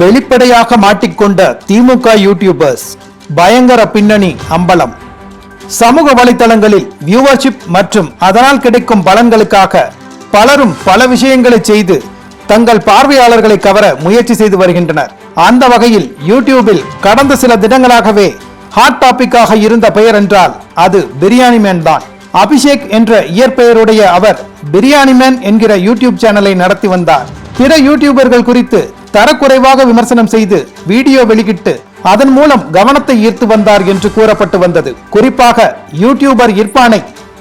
வெளிப்படையாக மாட்டிக்கொண்ட திமுக யூடியூபர்ஸ் பயங்கர பின்னணி அம்பலம். சமூக வலைதளங்களில் வியூவர்ஷிப் மற்றும் அதனால் கிடைக்கும் பலன்களுக்காக பலரும் பல விஷயங்களை செய்து தங்கள் பார்வையாளர்களை கவர முயற்சி செய்து வருகின்றனர். அந்த வகையில் யூடியூபில் கடந்த சில தினங்களாகவே ஹாட் டாபிக்காக இருந்த பெயர் என்றால் அது பிரியாணி மேன் தான். அபிஷேக் என்ற இயற்பெயருடைய அவர் பிரியாணி மேன் என்கிற யூடியூப் சேனலை நடத்தி வந்தார். பிற யூடியூபர்கள் குறித்து தரக்குறைவாக விமர்சனம் செய்து வீடியோ வெளியிட்டு அதன் மூலம் கவனத்தை ஈர்த்து வந்தார் என்று கூறப்பட்டு வந்தது. குறிப்பாக யூடியூபர் இர்பானை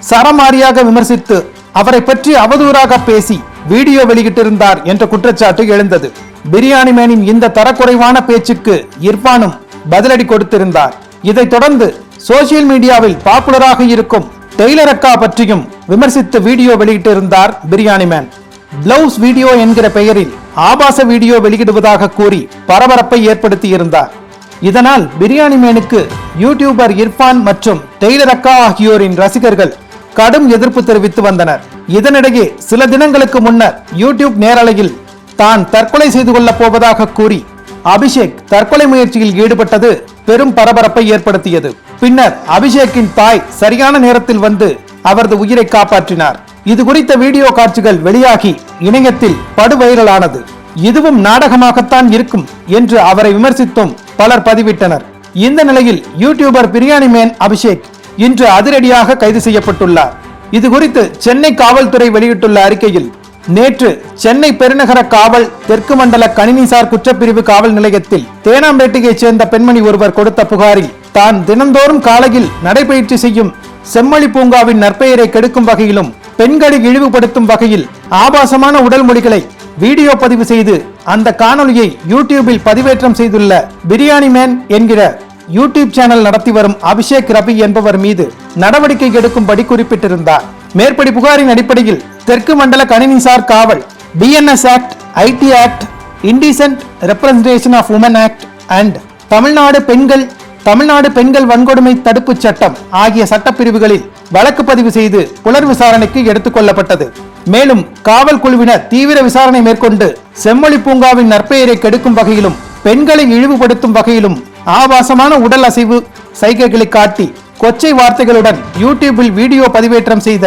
சரமாரியாக விமர்சித்து அவரை பற்றி அவதூறாக பேசி வீடியோ வெளியிட்டிருந்தார் என்ற குற்றச்சாட்டு எழுந்தது. பிரியாணி மேனின் இந்த தரக்குறைவான பேச்சுக்கு இர்பானும் பதிலடி கொடுத்திருந்தார். இதைத் தொடர்ந்து சோசியல் மீடியாவில் பாப்புலராக இருக்கும் டெய்லர் அக்கா பற்றியும் விமர்சித்து வீடியோ வெளியிட்டிருந்தார் பிரியாணி மேன். பிளவுஸ் வீடியோ என்கிற பெயரில் ஆபாச வீடியோ வெளியிடுவதாக கூறி பரபரப்பை ஏற்படுத்தியிருந்தார். இதனால் பிரியாணி மேனுக்கு யூடியூபர் இர்ஃபான் மற்றும் டெய்லர் அக்கா ஆகியோரின் ரசிகர்கள் கடும் எதிர்ப்பு தெரிவித்து வந்தனர். இதனிடையே சில தினங்களுக்கு முன்னர் யூடியூப் நேரலையில் தான் தற்கொலை செய்து கொள்ளப் போவதாக கூறி அபிஷேக் தற்கொலை முயற்சியில் ஈடுபட்டது பெரும் பரபரப்பை ஏற்படுத்தியது. பின்னர் அபிஷேக்கின் தாய் சரியான நேரத்தில் வந்து அவரது உயிரை காப்பாற்றினார். இது குறித்த வீடியோ காட்சிகள் வெளியாகி இணையத்தில் படுவைரலானது. இதுவும் நாடகமாகத்தான் இருக்கும் என்று அவரை விமர்சித்தும் பலர் பதிவிட்டனர். இந்த நிலையில் யூடியூபர் பிரியாணி மேன் அபிஷேக் இன்று அதிரடியாக கைது செய்யப்பட்டுள்ளார். இது குறித்து சென்னை காவல்துறை வெளியிட்டுள்ள அறிக்கையில் நேற்று சென்னை பெருநகர காவல் தெற்கு மண்டல கணினிசார் குற்றப்பிரிவு காவல் நிலையத்தில் தேனாம்பேட்டையைச் சேர்ந்த பெண்மணி ஒருவர் கொடுத்த புகாரில் தான் தினந்தோறும் காலையில் நடைபயிற்சி செய்யும் செம்மொழி பூங்காவின் நற்பெயரை கெடுக்கும் வகையிலும் பெண்களை இழிவுபடுத்தும் வகையில் ஆபாசமான உடல் மொழிகளை வீடியோ பதிவு செய்து அந்த காணொளியை யூடியூபில் பதிவேற்றம் செய்துள்ள பிரியாணி மேன் என்கிற யூடியூப் சேனல் நடத்தி வரும் அபிஷேக் ரவி என்பவர் மீது நடவடிக்கை எடுக்கும்படி குறிப்பிட்டிருந்தார். மேற்படி புகாரின் அடிப்படையில் தெற்கு மண்டல கணினிசார் காவல் BNS act IT act indecent representation of women act and Tamil Nadu பெண்கள் தமிழ்நாடு பெண்கள் வன்கொடுமை தடுப்புச் சட்டம் ஆகிய சட்டப்பிரிவுகளில் வழக்கு பதிவு செய்து புலர் விசாரணைக்கு எடுத்துக் கொள்ளப்பட்டது. மேலும் காவல் குழுவினர் தீவிர விசாரணை மேற்கொண்டு செம்மொழி பூங்காவின் நற்பெயரை கெடுக்கும் வகையிலும் பெண்களை இழிவுபடுத்தும் வகையிலும் ஆபாசமான உடல் அசைவு சைகைகளை காட்டி கொச்சை வார்த்தைகளுடன் யூடியூபில் வீடியோ பதிவேற்றம் செய்த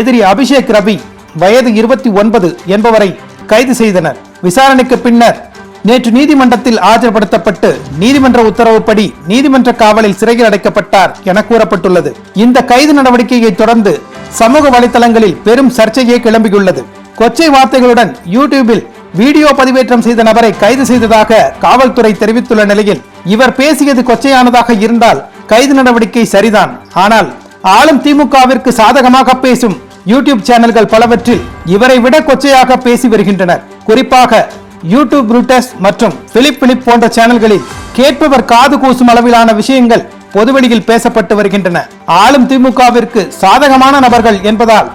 எதிரி அபிஷேக் ரவி வயது இருபத்தி ஒன்பது என்பவரை கைது செய்தனர். விசாரணைக்கு பின்னர் நேற்று நீதிமன்றத்தில் ஆஜர்படுத்தப்பட்டு நீதிமன்ற உத்தரவுப்படி நீதிமன்ற காவலில் சிறையில் அடைக்கப்பட்டார் என கூறப்பட்டுள்ளது. இந்த கைது நடவடிக்கையை தொடர்ந்து சமூக வலைதளங்களில் பெரும் சர்ச்சையே கிளம்பியுள்ளது. கொச்சை வார்த்தைகளுடன் யூடியூபில் வீடியோ பதிவேற்றம் செய்த நபரை கைது செய்ததாக காவல்துறை தெரிவித்துள்ள நிலையில் இவர் பேசியது கொச்சையானதாக இருந்தால் கைது நடவடிக்கை சரிதான். ஆனால் ஆளும் திமுகவிற்கு சாதகமாக பேசும் யூடியூப் சேனல்கள் பலவற்றில் இவரை விட கொச்சையாக பேசி வருகின்றனர். குறிப்பாக யூடியூப் ரூட்டஸ் மற்றும் பிலிப் பிலிப் போன்ற சேனல்களில் கேட்பவர் காது கூசும் அளவிலான விஷயங்கள் பொதுவெளியில் பேசப்பட்டு வருகின்றன. ஆளும் திமுகவிற்கு சாதகமான நபர்கள் என்பதால்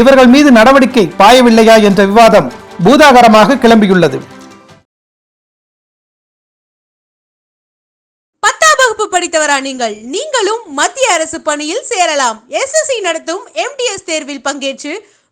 இவர்கள் மீது நடவடிக்கை பாயவில்லையா என்ற விவாதம் பூதாகரமாக கிளம்பியுள்ளது. படித்தவரா நீங்கள்? நீங்களும் மத்திய அரசு பணியில் சேரலாம். எஸ்எஸ்சி நடத்தும் எம்டிஎஸ் தேர்வில் பங்கேற்று